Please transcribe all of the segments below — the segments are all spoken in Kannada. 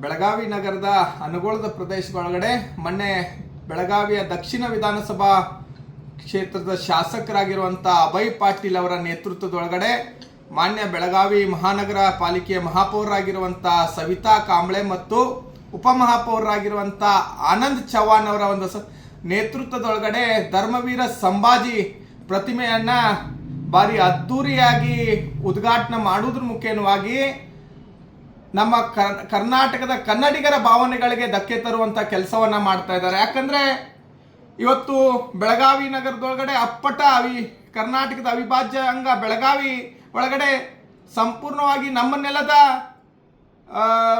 ಬೆಳಗಾವಿ ನಗರದ ಅನುಗೋಳದ ಪ್ರದೇಶದೊಳಗಡೆ ಮೊನ್ನೆ ಬೆಳಗಾವಿಯ ದಕ್ಷಿಣ ವಿಧಾನಸಭಾ ಕ್ಷೇತ್ರದ ಶಾಸಕರಾಗಿರುವಂಥ ಅಭಯ್ ಪಾಟೀಲ್ ಅವರ ನೇತೃತ್ವದೊಳಗಡೆ ಮಾನ್ಯ ಬೆಳಗಾವಿ ಮಹಾನಗರ ಪಾಲಿಕೆಯ ಮಹಾಪೌರರಾಗಿರುವಂಥ ಸವಿತಾ ಕಾಂಬ್ಳೆ ಮತ್ತು ಉಪಮಹಾಪೌರರಾಗಿರುವಂಥ ಆನಂದ್ ಚೌಹಾಣ್ ಅವರ ಒಂದು ನೇತೃತ್ವದೊಳಗಡೆ ಧರ್ಮವೀರ ಸಂಭಾಜಿ ಪ್ರತಿಮೆಯನ್ನು ಭಾರಿ ಅದ್ಧೂರಿಯಾಗಿ ಉದ್ಘಾಟನೆ ಮಾಡುವುದ್ರ ಮುಖೇನವಾಗಿ ನಮ್ಮ ಕರ್- ಕರ್ನಾಟಕದ ಕನ್ನಡಿಗರ ಭಾವನೆಗಳಿಗೆ ಧಕ್ಕೆ ತರುವಂತ ಕೆಲಸವನ್ನ ಮಾಡ್ತಾ ಇದ್ದಾರೆ. ಯಾಕಂದ್ರೆ ಇವತ್ತು ಬೆಳಗಾವಿ ನಗರದೊಳಗಡೆ ಅಪ್ಪಟ ಅವಿ, ಕರ್ನಾಟಕದ ಅವಿಭಾಜ್ಯ ಅಂಗ ಬೆಳಗಾವಿ ಒಳಗಡೆ ಸಂಪೂರ್ಣವಾಗಿ ನಮ್ಮ ನೆಲದ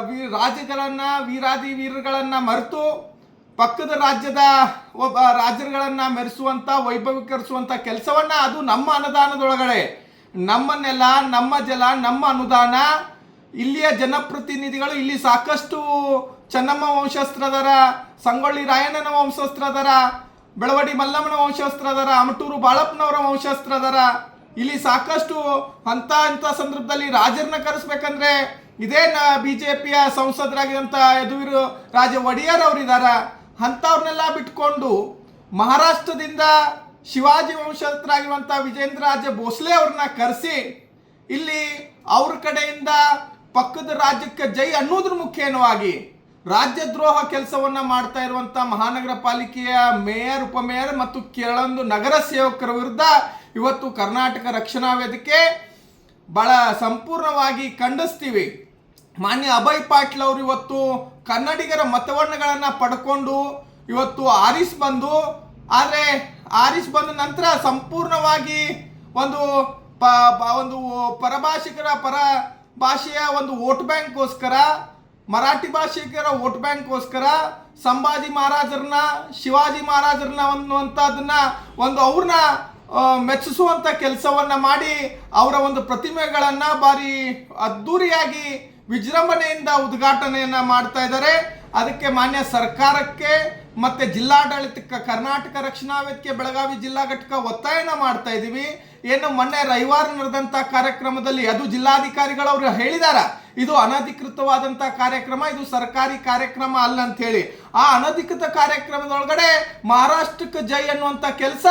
ವೀ, ರಾಜ್ಯಗಳನ್ನ, ವೀರಾದಿ ವೀರಗಳನ್ನ ಮರೆತು ಪಕ್ಕದ ರಾಜ್ಯದ ಒಬ್ಬ, ರಾಜ್ಯಗಳನ್ನ ಮೆರೆಸುವಂಥ ವೈಭವೀಕರಿಸುವಂಥ ಕೆಲಸವನ್ನ ಅದು ನಮ್ಮ ಅನುದಾನದೊಳಗಡೆ. ನಮ್ಮ ನೆಲ ನಮ್ಮ ಜಲ, ನಮ್ಮ ಅನುದಾನ ಇಲ್ಲಿಯ ಜನಪ್ರತಿನಿಧಿಗಳು, ಇಲ್ಲಿ ಸಾಕಷ್ಟು ಚೆನ್ನಮ್ಮ ವಂಶಸ್ತ್ರಧರ ಸಂಗೊಳ್ಳಿ ರಾಯಣ್ಣನ ವಂಶಸ್ತ್ರಧರ ಬೆಳವಡಿ ಮಲ್ಲಮ್ಮನ ವಂಶಸ್ತ್ರಧರ ಅಮಟೂರು ಬಾಳಪ್ಪನವರ ವಂಶಸ್ತ್ರಧರ ಇಲ್ಲಿ ಸಾಕಷ್ಟು ಅಂತ ಹಂತ ಸಂದರ್ಭದಲ್ಲಿ ರಾಜರನ್ನ ಕರೆಸ್ಬೇಕಂದ್ರೆ ಇದೇ ನ ಬಿ ಜೆ ಪಿಯ ಸಂಸದರಾಗಿದ್ದಂಥ ಯದುವೀರು ರಾಜ ಒಡೆಯರ್ ಅವರಿದಾರ. ಅಂಥವ್ರನ್ನೆಲ್ಲ ಬಿಟ್ಕೊಂಡು ಮಹಾರಾಷ್ಟ್ರದಿಂದ ಶಿವಾಜಿ ವಂಶಸ್ಥರಾಗಿರುವಂಥ ವಿಜೇಂದ್ರ ರಾಜ ಭೋಸ್ಲೆ ಅವ್ರನ್ನ ಕರೆಸಿ, ಇಲ್ಲಿ ಅವ್ರ ಕಡೆಯಿಂದ ಪಕ್ಕದ ರಾಜ್ಯಕ್ಕೆ ಜೈ ಅನ್ನೋದ್ರ ಮುಖೇನವಾಗಿ ರಾಜ್ಯದ್ರೋಹ ಕೆಲಸವನ್ನ ಮಾಡ್ತಾ ಇರುವಂತ ಮಹಾನಗರ ಪಾಲಿಕೆಯ ಮೇಯರ್, ಉಪಮೇಯರ್ ಮತ್ತು ಕೆಲವೊಂದು ನಗರ ಸೇವಕರ ವಿರುದ್ಧ ಇವತ್ತು ಕರ್ನಾಟಕ ರಕ್ಷಣಾ ವೇದಿಕೆ ಬಹಳ ಸಂಪೂರ್ಣವಾಗಿ ಖಂಡಿಸ್ತೀವಿ. ಮಾನ್ಯ ಅಭಯ್ ಪಾಟೀಲ್ ಅವರು ಇವತ್ತು ಕನ್ನಡಿಗರ ಮತವನ್ನಗಳನ್ನ ಪಡ್ಕೊಂಡು ಇವತ್ತು ಆರಿಸ್ ಬಂದು, ಆದರೆ ಆರಿಸ್ ಬಂದ ನಂತರ ಸಂಪೂರ್ಣವಾಗಿ ಒಂದು ಪ- ಒಂದು ಪರಭಾಷಿಕರ ಪರ ಭಾಷೆಯ ಒಂದು ವೋಟ್ ಬ್ಯಾಂಕ್ಗೋಸ್ಕರ, ಮರಾಠಿ ಭಾಷಿಕರ ವೋಟ್ ಬ್ಯಾಂಕ್ಗೋಸ್ಕರ, ಸಂಭಾಜಿ ಮಹಾರಾಜರನ್ನ, ಶಿವಾಜಿ ಮಹಾರಾಜರನ್ನ ಅನ್ನುವಂಥದ್ದನ್ನ ಒಂದು ಅವ್ರನ್ನ ಮೆಚ್ಚಿಸುವಂಥ ಕೆಲಸವನ್ನ ಮಾಡಿ ಅವರ ಒಂದು ಪ್ರತಿಮೆಗಳನ್ನ ಬಾರಿ ಅದ್ಧೂರಿಯಾಗಿ ವಿಜೃಂಭಣೆಯಿಂದ ಉದ್ಘಾಟನೆಯನ್ನ ಮಾಡ್ತಾ ಇದ್ದಾರೆ. ಅದಕ್ಕೆ ಮಾನ್ಯ ಸರ್ಕಾರಕ್ಕೆ ಮತ್ತೆ ಜಿಲ್ಲಾಡಳಿತಕ್ಕೆ, ಕರ್ನಾಟಕ ರಕ್ಷಣಾ ವೇದಿಕೆ, ಬೆಳಗಾವಿ ಜಿಲ್ಲಾ ಘಟಕ ಒತ್ತಾಯನ ಮಾಡ್ತಾ ಇದ್ದೀವಿ. ಏನು ಮೊನ್ನೆ ರವಿವಾರ ನಡೆದಂತ ಕಾರ್ಯಕ್ರಮದಲ್ಲಿ ಅದು ಜಿಲ್ಲಾಧಿಕಾರಿಗಳು ಅವರು ಹೇಳಿದಾರ, ಇದು ಅನಧಿಕೃತವಾದಂತ ಕಾರ್ಯಕ್ರಮ, ಇದು ಸರ್ಕಾರಿ ಕಾರ್ಯಕ್ರಮ ಅಲ್ಲ ಅಂತ ಹೇಳಿ ಆ ಅನಧಿಕೃತ ಕಾರ್ಯಕ್ರಮದೊಳಗಡೆ ಮಹಾರಾಷ್ಟ್ರಕ್ಕೆ ಜೈ ಅನ್ನುವಂತ ಕೆಲಸ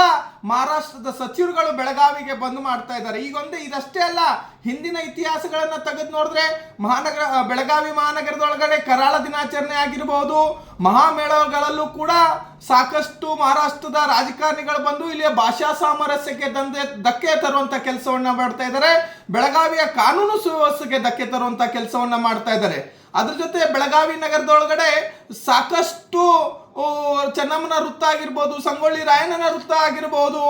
ಮಹಾರಾಷ್ಟ್ರದ ಸಚಿವರುಗಳು ಬೆಳಗಾವಿಗೆ ಬಂದು ಮಾಡ್ತಾ ಇದ್ದಾರೆ. ಈಗೊಂದು ಇದಷ್ಟೇ ಅಲ್ಲ, ಹಿಂದಿನ ಇತಿಹಾಸಗಳನ್ನ ತೆಗೆದು ನೋಡಿದ್ರೆ ಮಹಾನಗರ, ಬೆಳಗಾವಿ ಮಹಾನಗರದೊಳಗಡೆ ಕರಾಳ ದಿನಾಚರಣೆ ಆಗಿರಬಹುದು ಮಹಾಮೇಳಗಳಲ್ಲೂ ಕೂಡ ಸಾಕಷ್ಟು ಮಹಾರಾಷ್ಟ್ರದ ರಾಜಕಾರಣಿಗಳು ಬಂದು ಇಲ್ಲಿಯ ಭಾಷಾ ಸಾಮರಸ್ಯಕ್ಕೆ ದಂದೆ ಧಕ್ಕೆ ತರುವಂತ ಕೆಲಸವನ್ನ ಮಾಡ್ತಾ ಇದ್ದಾರೆ. ಬೆಳಗಾವಿಯ ಕಾನೂನು ಸುವ್ಯವಸ್ಥೆಗೆ ಧಕ್ಕೆ ತರುವಂತ ಕೆಲಸವನ್ನ ಮಾಡ್ತಾ ಇದ್ದಾರೆ. ಅದ್ರ ಜೊತೆ ಬೆಳಗಾವಿ ನಗರದೊಳಗಡೆ ಸಾಕಷ್ಟು ಚೆನ್ನಮ್ಮನ ವೃತ್ತ ಆಗಿರ್ಬೋದು, ಸಂಗೊಳ್ಳಿ ರಾಯಣ್ಣನ ವೃತ್ತ ಆಗಿರ್ಬೋದು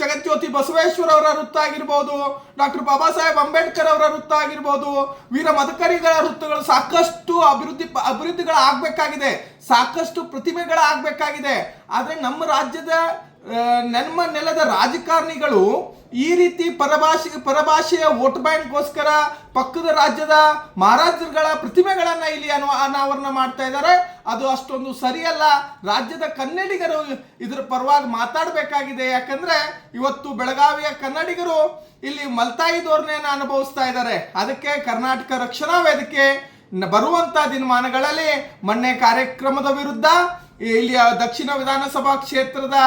ಜಗಜ್ಯೋತಿ ಬಸವೇಶ್ವರ ಅವರ ವೃತ್ತ ಆಗಿರ್ಬೋದು, ಡಾಕ್ಟರ್ ಬಾಬಾ ಸಾಹೇಬ್ ಅಂಬೇಡ್ಕರ್ ಅವರ ವೃತ್ತ ಆಗಿರ್ಬೋದು, ವೀರ ಮದಕರಿಗಳ ವೃತ್ತಗಳು ಸಾಕಷ್ಟು ಅಭಿವೃದ್ಧಿ ಅಭಿವೃದ್ಧಿಗಳಾಗಬೇಕಾಗಿದೆ, ಸಾಕಷ್ಟು ಪ್ರತಿಮೆಗಳಾಗಬೇಕಾಗಿದೆ. ಆದರೆ ನಮ್ಮ ರಾಜ್ಯದ ನಮ್ಮ ನೆಲದ ರಾಜಕಾರಣಿಗಳು ಈ ರೀತಿ ಪರಭಾಷೆ ಪರಭಾಷೆಯ ವೋಟ್ ಬ್ಯಾಂಕ್ಗೋಸ್ಕರ ಪಕ್ಕದ ರಾಜ್ಯದ ಮಹಾರಾಜರುಗಳ ಪ್ರತಿಮೆಗಳನ್ನ ಇಲ್ಲಿ ಅನು ಅನಾವರಣ ಮಾಡ್ತಾ ಇದ್ದಾರೆ. ಅದು ಅಷ್ಟೊಂದು ಸರಿಯಲ್ಲ. ರಾಜ್ಯದ ಕನ್ನಡಿಗರು ಇದರ ಪರವಾಗಿ ಮಾತಾಡಬೇಕಾಗಿದೆ. ಯಾಕಂದ್ರೆ ಇವತ್ತು ಬೆಳಗಾವಿಯ ಕನ್ನಡಿಗರು ಇಲ್ಲಿ ಮಲ್ತಾಯಿ ಧೋರಣೆಯನ್ನು ಅನುಭವಿಸ್ತಾ ಇದ್ದಾರೆ. ಅದಕ್ಕೆ ಕರ್ನಾಟಕ ರಕ್ಷಣಾ ವೇದಿಕೆ ಬರುವಂತ ದಿನಮಾನಗಳಲ್ಲಿ ಮೊನ್ನೆ ಕಾರ್ಯಕ್ರಮದ ವಿರುದ್ಧ ಇಲ್ಲಿಯ ದಕ್ಷಿಣ ವಿಧಾನಸಭಾ ಕ್ಷೇತ್ರದ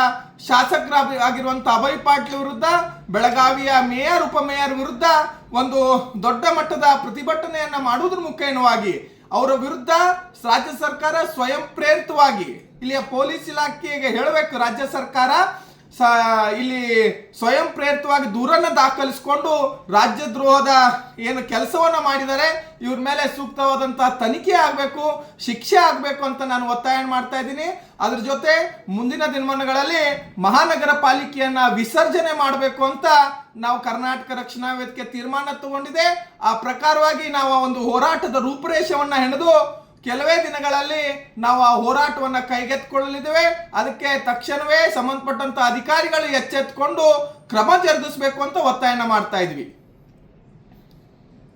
ಶಾಸಕರ ಆಗಿರುವಂತ ಅಭಯ್ ಪಾಟೀಲ್ ವಿರುದ್ಧ ಬೆಳಗಾವಿಯ ಮೇಯರ್, ಉಪಮೇಯರ್ ವಿರುದ್ಧ ಒಂದು ದೊಡ್ಡ ಮಟ್ಟದ ಪ್ರತಿಭಟನೆಯನ್ನ ಮಾಡುವುದ್ರ ಮುಖೇನವಾಗಿ ಅವರ ವಿರುದ್ಧ ರಾಜ್ಯ ಸರ್ಕಾರ ಸ್ವಯಂ ಪ್ರೇರಿತವಾಗಿ ಇಲ್ಲಿಯ ಪೊಲೀಸ್ ಇಲಾಖೆಗೆ ಹೇಳಬೇಕು. ರಾಜ್ಯ ಸರ್ಕಾರ ಸ, ಇಲ್ಲಿ ಸ್ವಯಂ ಪ್ರೇರಿತವಾಗಿ ದೂರನ್ನ ದಾಖಲಿಸಿಕೊಂಡು ರಾಜ್ಯದ್ರೋಹದ ಏನು ಕೆಲಸವನ್ನ ಮಾಡಿದರೆ ಇವ್ರ ಮೇಲೆ ಸೂಕ್ತವಾದಂತಹ ತನಿಖೆ ಆಗಬೇಕು, ಶಿಕ್ಷೆ ಆಗಬೇಕು ಅಂತ ನಾನು ಒತ್ತಾಯ ಮಾಡ್ತಾ ಇದ್ದೀನಿ. ಅದ್ರ ಜೊತೆ ಮುಂದಿನ ದಿನಮಾನಗಳಲ್ಲಿ ಮಹಾನಗರ ಪಾಲಿಕೆಯನ್ನ ವಿಸರ್ಜನೆ ಮಾಡಬೇಕು ಅಂತ ನಾವು ಕರ್ನಾಟಕ ರಕ್ಷಣಾ ವೇದಿಕೆ ತೀರ್ಮಾನ ತಗೊಂಡಿದೆ. ಆ ಪ್ರಕಾರವಾಗಿ ನಾವು ಒಂದು ಹೋರಾಟದ ರೂಪುರೇಷವನ್ನ ಹೆಣೆದು ಕೆಲವೇ ದಿನಗಳಲ್ಲಿ ನಾವು ಆ ಹೋರಾಟವನ್ನು ಕೈಗೆತ್ತಿಕೊಳ್ಳಲಿದ್ದೇವೆ. ಅದಕ್ಕೆ ತಕ್ಷಣವೇ ಸಂಬಂಧಪಟ್ಟಂತ ಅಧಿಕಾರಿಗಳು ಎಚ್ಚೆತ್ಕೊಂಡು ಕ್ರಮ ಜರುಗಿಸಬೇಕು ಅಂತ ಒತ್ತಾಯನ ಮಾಡ್ತಾ ಇದ್ವಿ.